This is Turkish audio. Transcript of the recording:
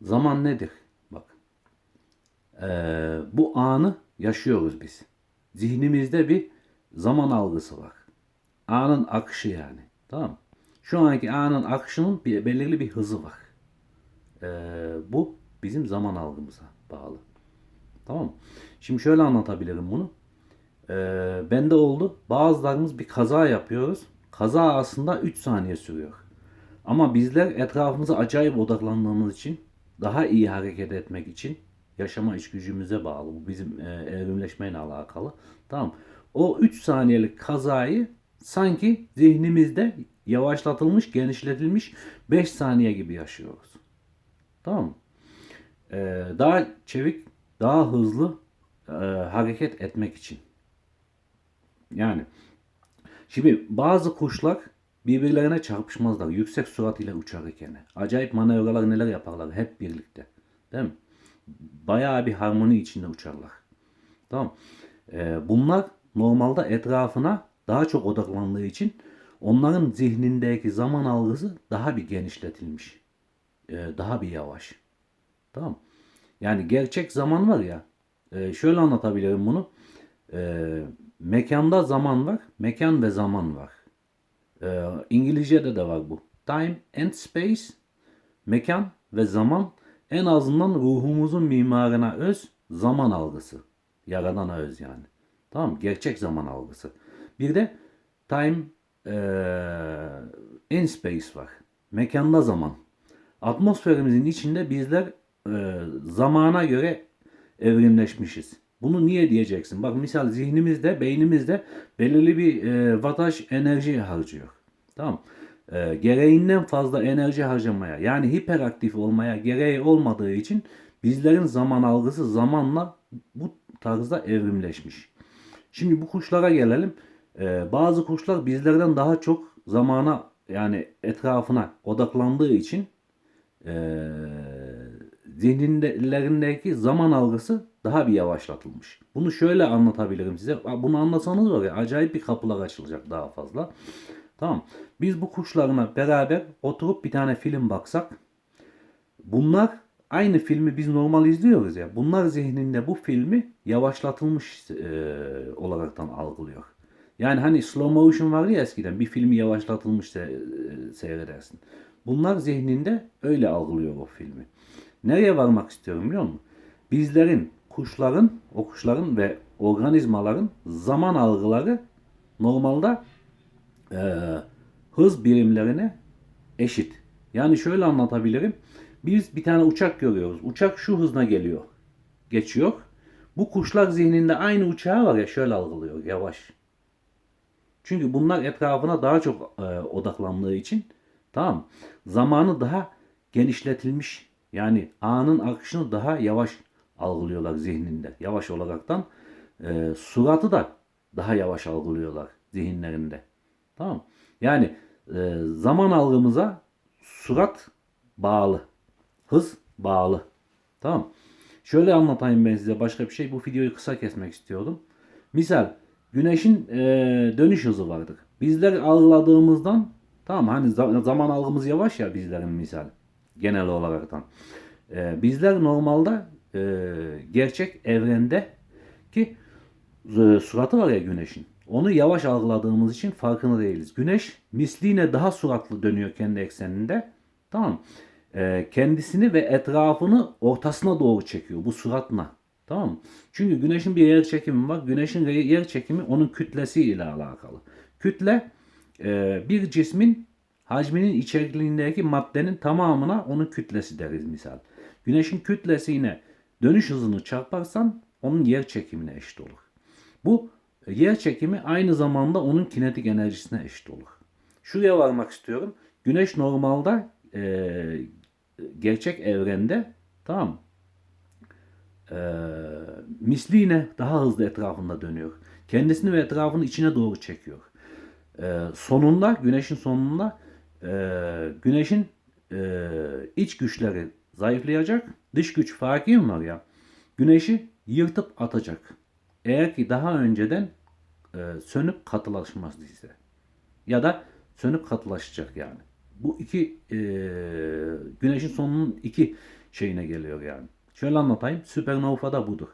Zaman nedir? Bak. Ee, bu anı yaşıyoruz biz. Zihnimizde bir zaman algısı var. Anın akışı yani. Tamam? Şu anki anın akışının bir, belirli bir hızı var. Ee, bu bizim zaman algımıza bağlı. Tamam? Şimdi şöyle anlatabilirim bunu. Ee, bende oldu. Bazılarımız bir kaza yapıyoruz. Kaza aslında 3 saniye sürüyor. Ama bizler etrafımıza acayip odaklandığımız için daha iyi hareket etmek için yaşama içgücümüze bağlı. Bu bizim e, evrimleşmeyle alakalı. Tamam. O 3 saniyelik kazayı sanki zihnimizde yavaşlatılmış, genişletilmiş 5 saniye gibi yaşıyoruz. Tamam mı? Ee, daha çevik, daha hızlı e, hareket etmek için. Yani şimdi bazı kuşlar birbirlerine çarpışmazlar. Yüksek sürat ile uçarken. Acayip manevralar neler yaparlar hep birlikte. Değil mi? Bayağı bir harmoni içinde uçarlar. Tamam. Ee, bunlar normalde etrafına daha çok odaklandığı için onların zihnindeki zaman algısı daha bir genişletilmiş. Ee, daha bir yavaş. Tamam. Yani gerçek zaman var ya. e, şöyle anlatabilirim bunu. E, mekanda zaman var. Mekan ve zaman var. E, İngilizce'de de var bu. Time and space. Mekan ve zaman en azından ruhumuzun mimarına öz zaman algısı. Yaradana öz yani. Tamam? Gerçek zaman algısı. Bir de time e, in space var. Mekanda zaman. Atmosferimizin içinde bizler e, zamana göre evrimleşmişiz. Bunu niye diyeceksin? Bak misal zihnimizde, beynimizde belirli bir e, wattaj enerji harcıyor. Tamam. E, gereğinden fazla enerji harcamaya yani hiperaktif olmaya gereği olmadığı için bizlerin zaman algısı zamanla bu tarzda evrimleşmiş. Şimdi bu kuşlara gelelim. E, bazı kuşlar bizlerden daha çok zamana yani etrafına odaklandığı için e, zihinlerindeki zaman algısı daha bir yavaşlatılmış. Bunu şöyle anlatabilirim size. Bunu anlasanız var ya acayip bir kapılar açılacak daha fazla. Tamam. Biz bu kuşlarına beraber oturup bir tane film baksak bunlar aynı filmi biz normal izliyoruz ya. Bunlar zihninde bu filmi yavaşlatılmış e, olaraktan algılıyor. Yani hani slow motion vardı ya eskiden bir filmi yavaşlatılmış se- e, seyredersin. Bunlar zihninde öyle algılıyor o filmi. Nereye varmak istiyorum biliyor musun? Bizlerin, kuşların, o kuşların ve organizmaların zaman algıları normalde e, hız birimlerine eşit. Yani şöyle anlatabilirim. Biz bir tane uçak görüyoruz. Uçak şu hızla geliyor. Geçiyor. Bu kuşlar zihninde aynı uçağı var ya şöyle algılıyor yavaş. Çünkü bunlar etrafına daha çok e, odaklandığı için tamam zamanı daha genişletilmiş yani anın akışını daha yavaş algılıyorlar zihninde. Yavaş olaraktan e, suratı da daha yavaş algılıyorlar zihinlerinde. Tamam Yani e, zaman algımıza surat bağlı. Hız bağlı. Tamam Şöyle anlatayım ben size başka bir şey. Bu videoyu kısa kesmek istiyordum. Misal güneşin e, dönüş hızı vardır. Bizler algıladığımızdan tamam hani za- zaman algımız yavaş ya bizlerin misal genel olaraktan. E, bizler normalde e, gerçek evrende ki e, suratı var ya güneşin. Onu yavaş algıladığımız için farkında değiliz. Güneş misliğine daha suratlı dönüyor kendi ekseninde. Tamam. E, kendisini ve etrafını ortasına doğru çekiyor bu suratla. Tamam? Çünkü güneşin bir yer çekimi var. Güneşin yer çekimi onun kütlesi ile alakalı. Kütle e, bir cismin hacminin içeriğindeki maddenin tamamına onun kütlesi deriz misal. Güneşin kütlesine dönüş hızını çarparsan onun yer çekimine eşit olur. Bu yer çekimi aynı zamanda onun kinetik enerjisine eşit olur. Şuraya varmak istiyorum. Güneş normalde e, gerçek evrende tamam e, misliğine daha hızlı etrafında dönüyor. Kendisini ve etrafını içine doğru çekiyor. E, sonunda, güneşin sonunda e, güneşin e, iç güçleri zayıflayacak. Dış güç farkı var ya. Güneşi yırtıp atacak. Eğer ki daha önceden e, sönüp katılaşmaz ise. Ya da sönüp katılaşacak yani. Bu iki e, güneşin sonunun iki şeyine geliyor yani. Şöyle anlatayım. Süpernova da budur.